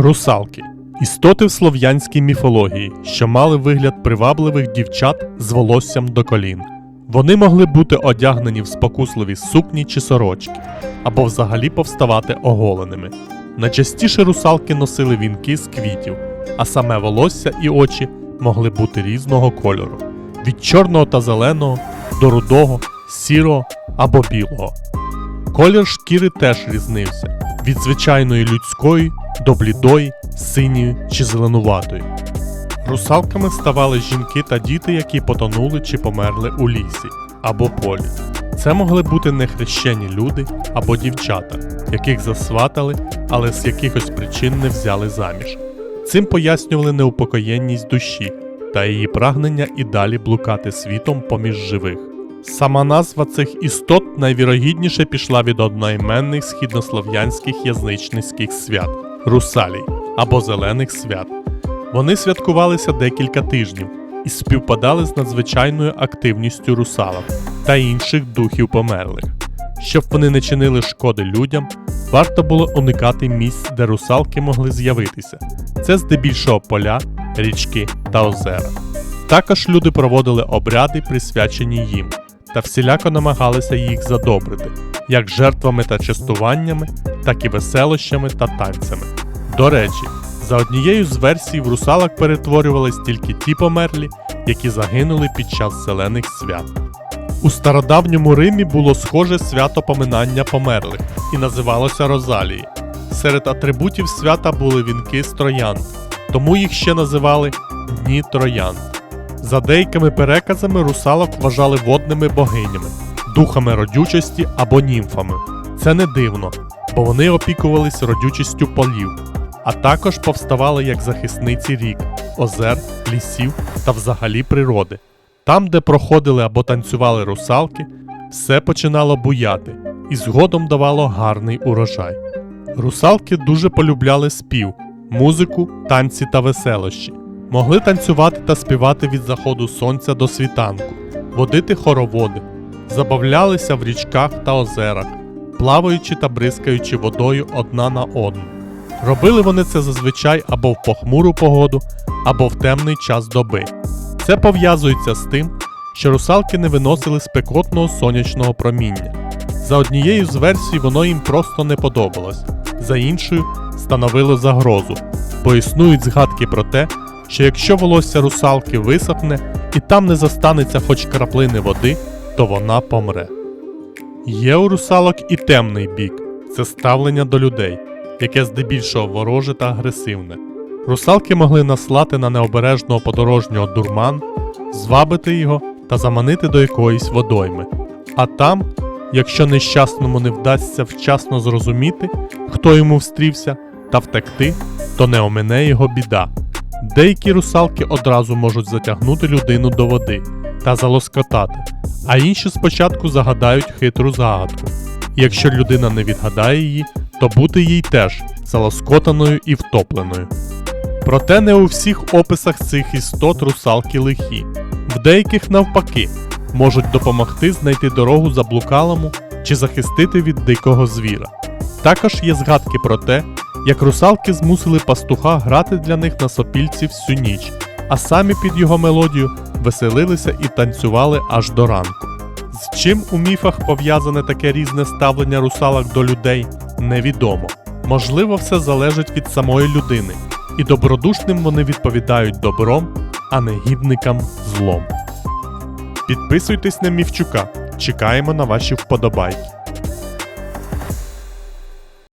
Русалки істоти в слов'янській міфології, що мали вигляд привабливих дівчат з волоссям до колін. Вони могли бути одягнені в спокусливі сукні чи сорочки, або взагалі повставати оголеними. Найчастіше русалки носили вінки з квітів, а саме волосся і очі могли бути різного кольору: від чорного та зеленого до рудого, сірого або білого. Колір шкіри теж різнився від звичайної людської до блідої, синьої чи зеленуватої. Русалками ставали жінки та діти, які потонули чи померли у лісі або полі. Це могли бути нехрещені люди або дівчата, яких засватали, але з якихось причин не взяли заміж. Цим пояснювали неупокоєнність душі та її прагнення і далі блукати світом поміж живих. Сама назва цих істот найвірогідніше пішла від одноіменних східнослов'янських язичницьких свят русалій або зелених свят. Вони святкувалися декілька тижнів і співпадали з надзвичайною активністю русалок та інших духів померлих. Щоб вони не чинили шкоди людям, варто було уникати місць, де русалки могли з'явитися. Це здебільшого поля, річки та озера. Також люди проводили обряди, присвячені їм, та всіляко намагалися їх задобрити, як жертвами та частуваннями, так і веселощами та танцями. До речі, за однією з версій в русалок перетворювались тільки ті померлі, які загинули під час зелених свят. У стародавньому Римі було схоже свято поминання померлих і називалося Розалії. Серед атрибутів свята були вінки з троянд, тому їх ще називали Дні Троянд. За деякими переказами русалок вважали водними богинями, духами родючості або німфами. Це не дивно, бо вони опікувались родючістю полів, а також повставали як захисниці рік, озер, лісів та взагалі природи. Там, де проходили або танцювали русалки, все починало буяти і згодом давало гарний урожай. Русалки дуже полюбляли спів, музику, танці та веселощі. Могли танцювати та співати від заходу сонця до світанку, водити хороводи, забавлялися в річках та озерах, плаваючи та бризкаючи водою одна на одну. Робили вони це зазвичай або в похмуру погоду, або в темний час доби. Це пов'язується з тим, що русалки не виносили спекотного сонячного проміння. За однією з версій воно їм просто не подобалось, за іншою становило загрозу, бо існують згадки про те, що якщо волосся русалки висохне і там не застанеться хоч краплини води, то вона помре. Є у русалок і темний бік це ставлення до людей, яке здебільшого вороже та агресивне. Русалки могли наслати на необережного подорожнього дурман, звабити його та заманити до якоїсь водойми. А там, якщо нещасному не вдасться вчасно зрозуміти, хто йому встрівся, та втекти, то не омине його біда. Деякі русалки одразу можуть затягнути людину до води та залоскотати, а інші спочатку загадають хитру загадку. Якщо людина не відгадає її, то бути їй теж залоскотаною і втопленою. Проте не у всіх описах цих істот русалки лихі, в деяких навпаки можуть допомогти знайти дорогу заблукалому чи захистити від дикого звіра. Також є згадки про те, як русалки змусили пастуха грати для них на сопільці всю ніч, а самі під його мелодію веселилися і танцювали аж до ранку. З чим у міфах пов'язане таке різне ставлення русалок до людей, невідомо. Можливо, все залежить від самої людини, і добродушним вони відповідають добром, а негідникам злом. Підписуйтесь на Мівчука, чекаємо на ваші вподобайки.